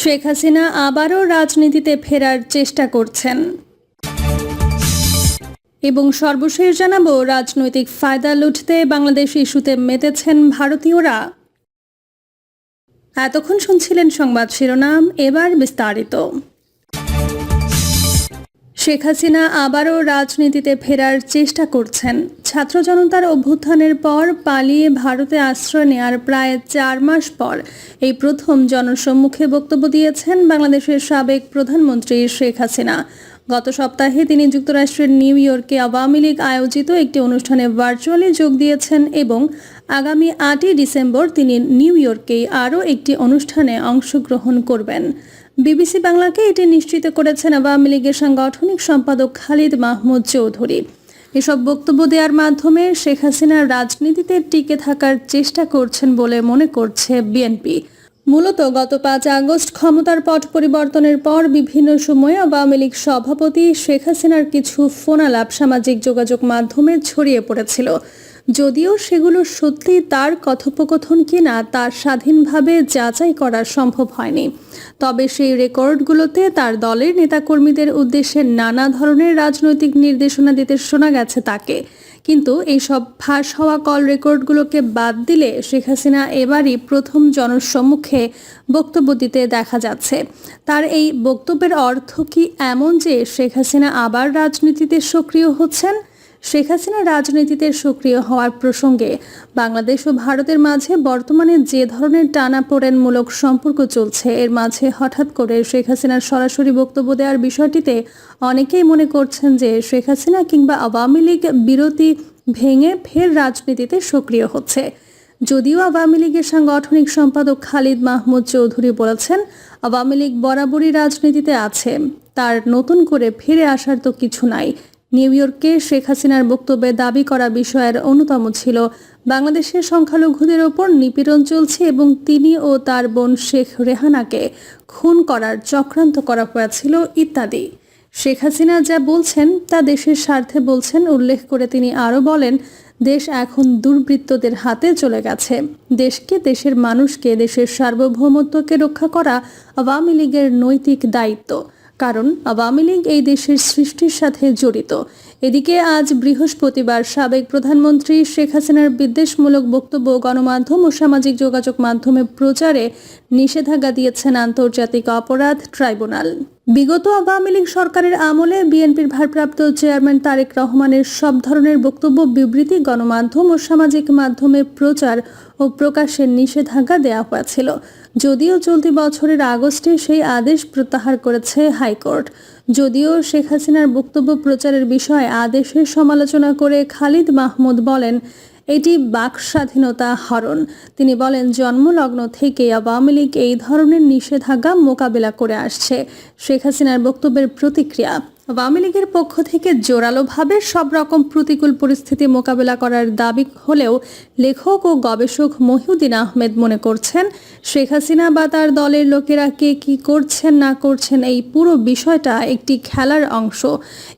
শেখ হাসিনা আবারও রাজনীতিতে ফেরার চেষ্টা করছেন। এবং সর্বশেষ জানাব, রাজনৈতিক ফায়দা লুটতে বাংলাদেশ ইস্যুতে মেতেছেন ভারতীয়রা। এতক্ষণ শুনছিলেন সংবাদ শিরোনাম, এবার বিস্তারিত। শেখ হাসিনা আবারও রাজনীতিতে ফেরার চেষ্টা করছেন। ছাত্র জনতার অভ্যুত্থানের পর পালিয়ে ভারতে আশ্রয় নেওয়ার প্রায় চার মাস পর এই প্রথম জনসম্মুখে বক্তব্য দিয়েছেন বাংলাদেশের সাবেক প্রধানমন্ত্রী শেখ হাসিনা। গত সপ্তাহে তিনি যুক্তরাষ্ট্রের নিউ ইয়র্কে আওয়ামী লীগ আয়োজিত একটি অনুষ্ঠানে ভার্চুয়ালি যোগ দিয়েছেন এবং আগামী আটই ডিসেম্বর তিনি নিউ ইয়র্কেই আরও একটি অনুষ্ঠানে অংশগ্রহণ করবেন। বিবিসি বাংলাকে এটি নিশ্চিত করেছেন আওয়ামী লীগের সাংগঠনিক সম্পাদক খালিদ মাহমুদ চৌধুরী। এসব বক্তব্য দেওয়ার মাধ্যমে শেখ হাসিনা রাজনীতিতে টিকে থাকার চেষ্টা করছেন বলে মনে করছে বিএনপি। মূলত গত পাঁচ আগস্ট ক্ষমতার পট পরিবর্তনের পর বিভিন্ন সময়ে আওয়ামী লীগ সভাপতি শেখ হাসিনার কিছু ফোনালাপ সামাজিক যোগাযোগ মাধ্যমে ছড়িয়ে পড়েছিল। যদিও সেগুলো সত্যি তার কথোপকথন কিনা তার স্বাধীনভাবে যাচাই করা সম্ভব হয়নি। তবে সেই রেকর্ডগুলোতে তার দলের নেতাকর্মীদের উদ্দেশ্যে নানা ধরনের রাজনৈতিক নির্দেশনা দিতে শোনা গেছে তাকে। কিন্তু এইসব ফাঁস হওয়া কল রেকর্ডগুলোকে বাদ দিলে শেখ হাসিনা এবারই প্রথম জনসম্মুখে বক্তব্য দিতে দেখা যাচ্ছে। তার এই বক্তব্যের অর্থ কি এমন যে শেখ হাসিনা আবার রাজনীতিতে সক্রিয় হচ্ছেন? শেখ হাসিনা রাজনীতিতে সক্রিয় হওয়ার প্রসঙ্গে বাংলাদেশ ও ভারতের মাঝে বর্তমানে যে ধরনের টানাপোড়েনমূলক সম্পর্ক চলছে, এর মাঝে হঠাৎ করে শেখ হাসিনার সরাসরি বক্তব্য দেওয়ার বিষয়টিতে অনেকেই মনে করছেন যে শেখ হাসিনা কিংবা আওয়ামী লীগ বিরতি ভেঙে ফের রাজনীতিতে সক্রিয় হচ্ছে। যদিও আওয়ামী লীগের সাংগঠনিক সম্পাদক খালিদ মাহমুদ চৌধুরী বলেছেন, আওয়ামী লীগ বরাবরই রাজনীতিতে আছে, তার নতুন করে ফিরে আসার তো কিছু নাই। নিউ ইয়র্কে শেখ হাসিনার বক্তব্যে দাবি করা বিষয়ের অন্যতম ছিল, বাংলাদেশের সংখ্যালঘুদের ওপর নিপীড়ন চলছে এবং তিনি ও তার বোন শেখ রেহানাকে খুন করার চক্রান্ত করা হয়েছিল ইত্যাদি। শেখ হাসিনা যা বলছেন তা দেশের স্বার্থে বলছেন, উল্লেখ করে তিনি আরও বলেন, দেশ এখন দুর্বৃত্তদের হাতে চলে গেছে। দেশকে, দেশের মানুষকে, দেশের সার্বভৌমত্বকে রক্ষা করা আওয়ামী লীগের নৈতিক দায়িত্ব। কারণ আওয়ামী লীগ এই দেশের সৃষ্টির সাথে জড়িত। এদিকে আজ বৃহস্পতিবার সাবেক প্রধানমন্ত্রী শেখ হাসিনার বিদ্বেষমূলক বক্তব্য গণমাধ্যম ও সামাজিক যোগাযোগ মাধ্যমে প্রচারে নিষেধাজ্ঞা দিয়েছেন আন্তর্জাতিক অপরাধ ট্রাইব্যুনাল। বিগত আওয়ামী লীগ সরকারের আমলে বিএনপির ভারপ্রাপ্ত চেয়ারম্যান তারেক রহমানের সব ধরনের বক্তব্য, বিবৃতি, গণমাধ্যম ও সামাজিক মাধ্যমে প্রচার ও প্রকাশের নিষেধাজ্ঞা দেওয়া হয়েছিল। যদিও চলতি বছরের আগস্টে সেই আদেশ প্রত্যাহার করেছে হাইকোর্ট। যদিও শেখ হাসিনার বক্তব্য প্রচারের বিষয়ে আদেশের সমালোচনা করে খালিদ মাহমুদ বলেন, এটি বাক স্বাধীনতা হরণ। তিনি বলেন, জন্মলগ্ন থেকে আওয়ামী লীগ এই ধরনের নিষেধাজ্ঞা মোকাবেলা করে আসছে। শেখ হাসিনার বক্তব্যের প্রতিক্রিয়া আওয়ামী লীগের পক্ষ থেকে জোরালোভাবে সব রকম প্রতিকূল পরিস্থিতি মোকাবেলা করার দাবি হলেও লেখক ও গবেষক মহিউদ্দিন আহমেদ মনে করছেন, শেখ হাসিনা বা তার দলের লোকেরা কে কি করছেন, না করছেন এই পুরো বিষয়টা একটি খেলার অংশ।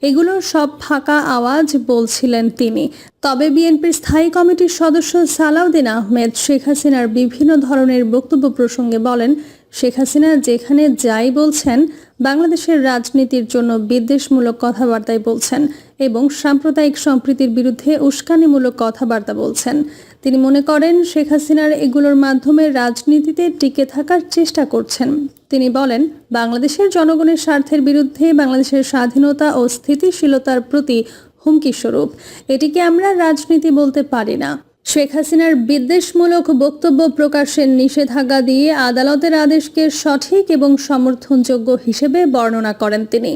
এগুলোর সব ফাঁকা আওয়াজ বলছিলেন তিনি। তবে বিএনপির স্থায়ী কমিটির সদস্য সালাউদ্দিন আহমেদ শেখ হাসিনার বিভিন্ন ধরনের বক্তব্য প্রসঙ্গে বলেন শেখ হাসিনা যেখানে যাই বলছেন, বাংলাদেশের রাজনীতির জন্য বিদ্বেষমূলক কথাবার্তাই বলছেন এবং সাম্প্রদায়িক সম্প্রীতির বিরুদ্ধে উস্কানিমূলক কথাবার্তা বলছেন। তিনি মনে করেন, শেখ হাসিনার এগুলোর মাধ্যমে রাজনীতিতে টিকে থাকার চেষ্টা করছেন। তিনি বলেন, বাংলাদেশের জনগণের স্বার্থের বিরুদ্ধে বাংলাদেশের স্বাধীনতা ও স্থিতিশীলতার প্রতি হুমকি স্বরূপ এটিকে আমরা রাজনীতি বলতে পারি না। শেখ হাসিনার বিদ্বেষমূলক বক্তব্য প্রকাশের নিষেধাজ্ঞা দিয়ে আদালতের আদেশকে সঠিক এবং সমর্থনযোগ্য হিসেবে বর্ণনা করেন তিনি।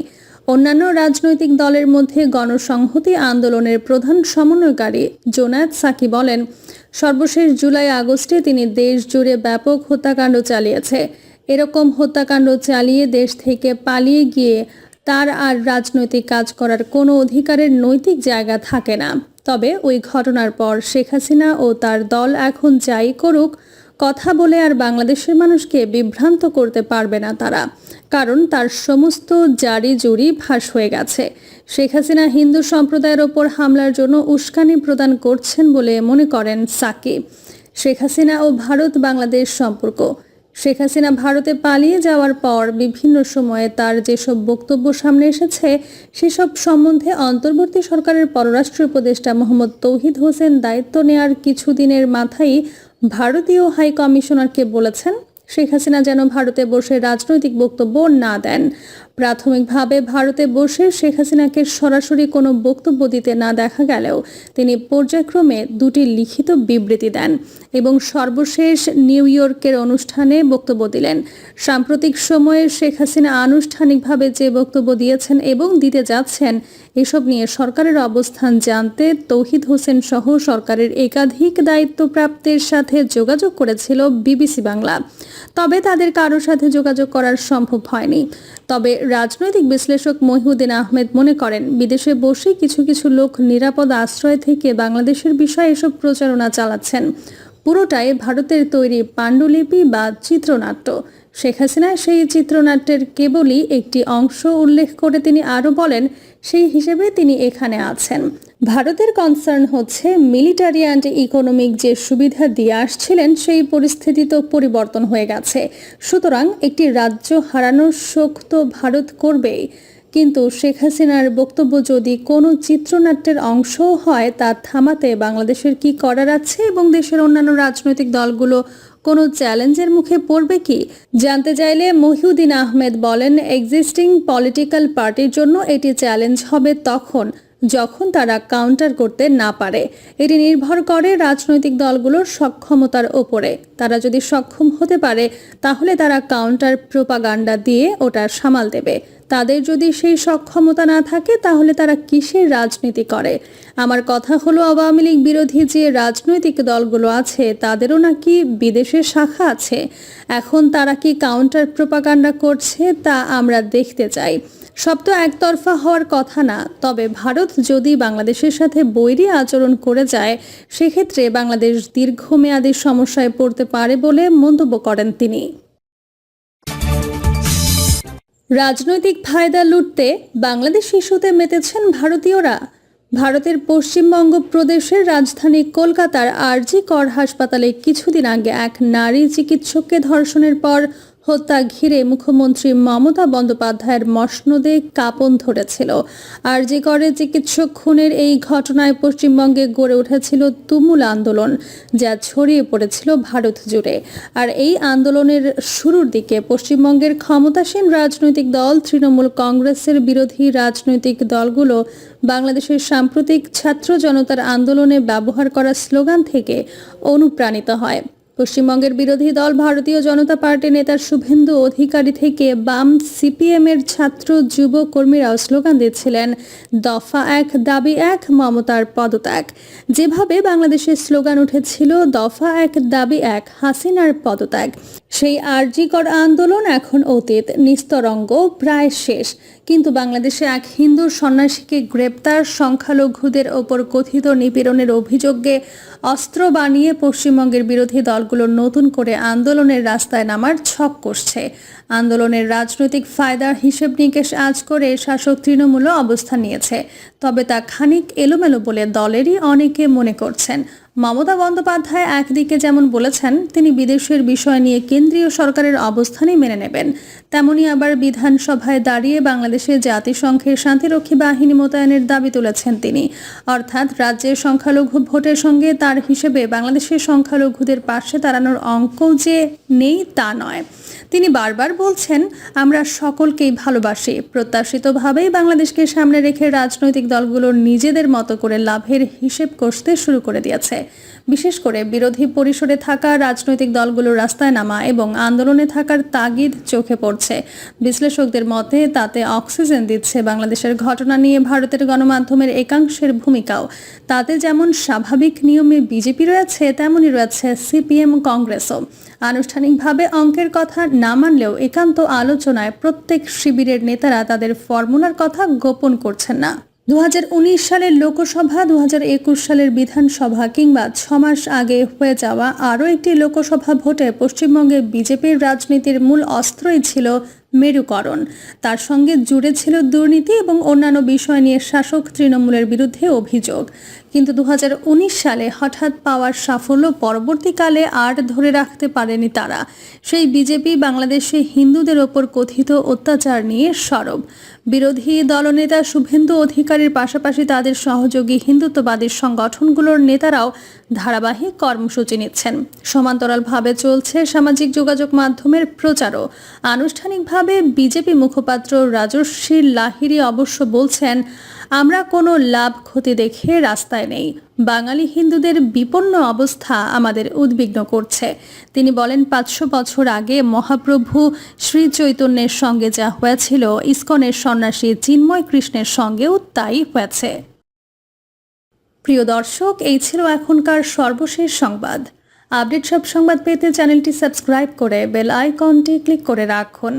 অন্যান্য রাজনৈতিক দলের মধ্যে গণসংহতি আন্দোলনের প্রধান সমন্বয়কারী জোনায়েদ সাকি বলেন, সর্বশেষ জুলাই আগস্টে তিনি দেশ জুড়ে ব্যাপক হত্যাকাণ্ড চালিয়েছে। এরকম হত্যাকাণ্ড চালিয়ে দেশ থেকে পালিয়ে গিয়ে তার আর রাজনৈতিক কাজ করার কোনো অধিকারের নৈতিক জায়গা থাকে না। তবে ওই ঘটনার পর শেখ হাসিনা ও তার দল এখন যাই করুক, কথা বলে আর বাংলাদেশের মানুষকে বিভ্রান্ত করতে পারবে না তারা। কারণ তার সমস্ত জারি জুরি ফাঁস হয়ে গেছে। শেখ হাসিনা হিন্দু সম্প্রদায়ের ওপর হামলার জন্য উস্কানি প্রদান করছেন বলে মনে করেন সাকিব। শেখ হাসিনা ও ভারত বাংলাদেশ সম্পর্ক। শেখ হাসিনা ভারতে পালিয়ে যাওয়ার পর বিভিন্ন সময়ে তার যেসব বক্তব্য সামনে এসেছে, সেসব সম্বন্ধে অন্তর্বর্তী সরকারের পররাষ্ট্র উপদেষ্টা মোহাম্মদ তৌহিদ হোসেন দায়িত্ব নেয়ার কিছুদিনের মাথায় ভারতীয় হাই কমিশনারকে বলেছেন শেখ হাসিনা যেন ভারতে বসে রাজনৈতিক বক্তব্য না দেন। প্রাথমিকভাবে ভারতে বসে শেখ হাসিনাকে সরাসরি কোনো বক্তব্য দিতে না দেখা গেলেও তিনি পর্যায়ক্রমে দুটি লিখিত বিবৃতি দেন এবং সর্বশেষ নিউ ইয়র্কের অনুষ্ঠানে বক্তব্য দিলেন। সাম্প্রতিক সময়ে শেখ হাসিনা আনুষ্ঠানিকভাবে যে বক্তব্য দিয়েছেন এবং দিতে যাচ্ছেন এসব নিয়ে সরকারের অবস্থান জানতে তৌহিদ হোসেন সহ সরকারের একাধিক দায়িত্বপ্রাপ্তের সাথে যোগাযোগ করেছিল বিবিসি বাংলা। তবে তাদের কারোর সাথে যোগাযোগ করার সম্ভব হয়নি। তবে রাজনৈতিক বিশ্লেষক মহিউদ্দিন আহমেদ মনে করেন, বিদেশে বসে কিছু কিছু লোক নিরাপদ আশ্রয় থেকে বাংলাদেশের বিষয়ে এসব প্রচারণা চালাচ্ছেন। পুরোটাই ভারতের তৈরি পাণ্ডুলিপি বা চিত্রনাট্য। শেখ হাসিনা সেই চিত্রনাট্যের কেবলই একটি অংশ উল্লেখ করে তিনি আরও বলেন, সেই হিসেবে তিনি এখানে আছেন। ভারতের কনসার্ন হচ্ছে মিলিটারি অ্যান্ড ইকোনমিক যে সুবিধা দিয়ে আসছিলেন, সেই পরিস্থিতি তো পরিবর্তন হয়ে গেছে। সুতরাং একটি রাজ্য হারানোর শোক তো ভারত করবেই। কিন্তু শেখ হাসিনার বক্তব্য যদি কোনো চিত্রনাট্যের অংশও হয়, তা থামাতে বাংলাদেশের কি করার আছে এবং দেশের অন্যান্য রাজনৈতিক দলগুলো কোনো চ্যালেঞ্জের মুখে পড়বে কি? জানতে চাইলে মহিউদ্দিন আহমেদ বলেন, এক্সিস্টিং পলিটিক্যাল পার্টির জন্য এটি চ্যালেঞ্জ হবে তখন, যখন তারা কাউন্টার করতে না পারে। এটি নির্ভর করে রাজনৈতিক দলগুলোর সক্ষমতার ওপরে। তারা যদি সক্ষম হতে পারে, তাহলে তারা কাউন্টার প্রোপাগান্ডা দিয়ে ওটা সামাল দেবে। তাদের যদি সেই সক্ষমতা না থাকে, তাহলে তারা কিসের রাজনীতি করে? আমার কথা হলো, আওয়ামী লীগ বিরোধী যে রাজনৈতিক দলগুলো আছে, তাদেরও নাকি বিদেশের শাখা আছে? এখন তারা কি কাউন্টার প্রোপাগান্ডা করছে, তা আমরা দেখতে চাই। সব তো একতরফা হওয়ার কথা না, তবে ভারত যদি বাংলাদেশের সাথে বৈরী আচরণ করে যায়, সেক্ষেত্রে বাংলাদেশ দীর্ঘমেয়াদী সমস্যায় পড়তে পারে বলে মন্তব্য করেন তিনি। রাজনৈতিক ফায়দা লুটতে বাংলাদেশ ইস্যুতে মেতেছেন ভারতীয়রা। ভারতের পশ্চিমবঙ্গ প্রদেশের রাজধানী কলকাতার আরজি কর হাসপাতালে কিছুদিন আগে এক নারী চিকিৎসককে ধর্ষণের পর হত্যা ঘিরে মুখ্যমন্ত্রী মমতা বন্দ্যোপাধ্যায়ের মসনদে কাঁপন ধরেছিল। আর যে করে চিকিৎসক খুনের এই ঘটনায় পশ্চিমবঙ্গে গড়ে উঠেছিল তুমুল আন্দোলন, যা ছড়িয়ে পড়েছিল ভারত জুড়ে। আর এই আন্দোলনের শুরুর দিকে পশ্চিমবঙ্গের ক্ষমতাসীন রাজনৈতিক দল তৃণমূল কংগ্রেসের বিরোধী রাজনৈতিক দলগুলো বাংলাদেশের সাম্প্রতিক ছাত্র জনতার আন্দোলনে ব্যবহার করা স্লোগান থেকে অনুপ্রাণিত হয়। পশ্চিমবঙ্গের বিরোধী দল ভারতীয় জনতা পার্টি নেতা শুভেন্দু অধিকারী থেকে বাম সিপিএম এর ছাত্র যুব কর্মীরাও স্লোগান দিচ্ছিলেন, দফা এক, দাবি এক, মমতার পদত্যাগ। যেভাবে বাংলাদেশের স্লোগান উঠেছিল, দফা এক, দাবি এক, হাসিনার পদত্যাগ। সেই আরজিকর আন্দোলন এখন অতীত, নিস্তরঙ্গ, প্রায় শেষ। কিন্তু বাংলাদেশে এক হিন্দু সন্ন্যাসীকে গ্রেপ্তার সংখ্যালঘুদের ওপর কথিত নিপীড়নের অভিযোগে অস্ত্র বানিয়ে পশ্চিমবঙ্গের বিরোধী দলগুলো নতুন করে আন্দোলনের রাস্তায় নামার ছক কষছে আন্দোলনের রাজনৈতিক ফায়দার হিসেব নিকেশ আজ করে শাসক তৃণমূলও অবস্থান নিয়েছে। তবে তা খানিক এলোমেলো বলে দলেরই অনেকে মনে করছেন। মমতা বন্দ্যোপাধ্যায় একদিকে যেমন বলেছেন, তিনি বিদেশের বিষয় নিয়ে কেন্দ্রীয় সরকারের অবস্থানই মেনে নেবেন। তেমনি আবার বিধানসভায় দাঁড়িয়ে বাংলাদেশে জাতিসংঘের শান্তিরক্ষী বাহিনী মোতায়েনের দাবি তুলেছেন তিনি। অর্থাৎ রাজ্যের সংখ্যালঘু ভোটের সঙ্গে তার হিসেবে বাংলাদেশের সংখ্যালঘুদের পাশে দাঁড়ানোর অঙ্ক যে নেই তা নয়। তিনি বারবার বলছেন, আমরা সকলকেই ভালোবাসি। প্রত্যাশিতভাবেই বাংলাদেশকে সামনে রেখে রাজনৈতিক দলগুলোর নিজেদের মতো করে লাভের হিসেব কষতে শুরু করে দিয়েছে। বিশেষ করে বিরোধী পরিসরে থাকা রাজনৈতিক দলগুলোর রাস্তায় নামা এবং আন্দোলনে থাকার তাগিদ চোখে পড়ছে। বিশ্লেষকদের মতে, তাতে অক্সিজেন দিচ্ছে বাংলাদেশের ঘটনা নিয়ে ভারতের গণমাধ্যমের একাংশের ভূমিকাও। তাতে যেমন স্বাভাবিক নিয়মে বিজেপি রয়েছে, তেমনই রয়েছে সিপিএম কংগ্রেসও। আনুষ্ঠানিকভাবে অঙ্কের কথা না মানলেও একান্ত আলোচনায় প্রত্যেক শিবিরের নেতারা তাদের ফর্মুলার কথা গোপন করছেন না। দু হাজার উনিশ সালের লোকসভা দু হাজার একুশ সালের বিধানসভা কিংবা ছ মাস আগে হয়ে যাওয়া আরও একটি লোকসভা ভোটে পশ্চিমবঙ্গে বিজেপির রাজনীতির মূল অস্ত্রই ছিল মেরুকরণ। তার সঙ্গে জুড়ে ছিল দুর্নীতি এবং অন্যান্য বিষয় নিয়ে শাসক তৃণমূলের বিরুদ্ধে অভিযোগ। কিন্তু দু হাজার উনিশ সালে হঠাৎ পাওয়ার সাফল্য পরবর্তীকালে আর ধরে রাখতে পারেনি তারা। সেই বিজেপি বাংলাদেশে হিন্দুদের ওপর কথিত অত্যাচার নিয়ে সরব। বিরোধী দলনেতা শুভেন্দু অধিকারীর পাশাপাশি তাদের সহযোগী হিন্দুত্ববাদী সংগঠনগুলোর নেতারাও ধারাবাহিক কর্মসূচি নিচ্ছেন। সমান্তরালভাবে চলছে সামাজিক যোগাযোগ মাধ্যমের প্রচারও। আনুষ্ঠানিকভাবে বিজেপি মুখপাত্র রাজস্বী লাহিরি অবশ্য বলছেন, আমরা কোনো লাভ ক্ষতি দেখে রাস্তায় নেই। বাঙালি হিন্দুদের বিপন্ন অবস্থা আমাদের উদ্বিগ্ন করছে। তিনি বলেন, পাঁচশো বছর আগে মহাপ্রভু শ্রী চৈতন্যের সঙ্গে যা হয়েছিল, ইস্কনের সন্ন্যাসী চিন্ময় কৃষ্ণের সঙ্গেও তাই হয়েছে। প্রিয় দর্শক, এই ছিল এখনকার সর্বশেষ সংবাদ। আপডেট সব সংবাদ পেতে চ্যানেলটি সাবস্ক্রাইব করে বেল আইকনটি ক্লিক করে রাখুন।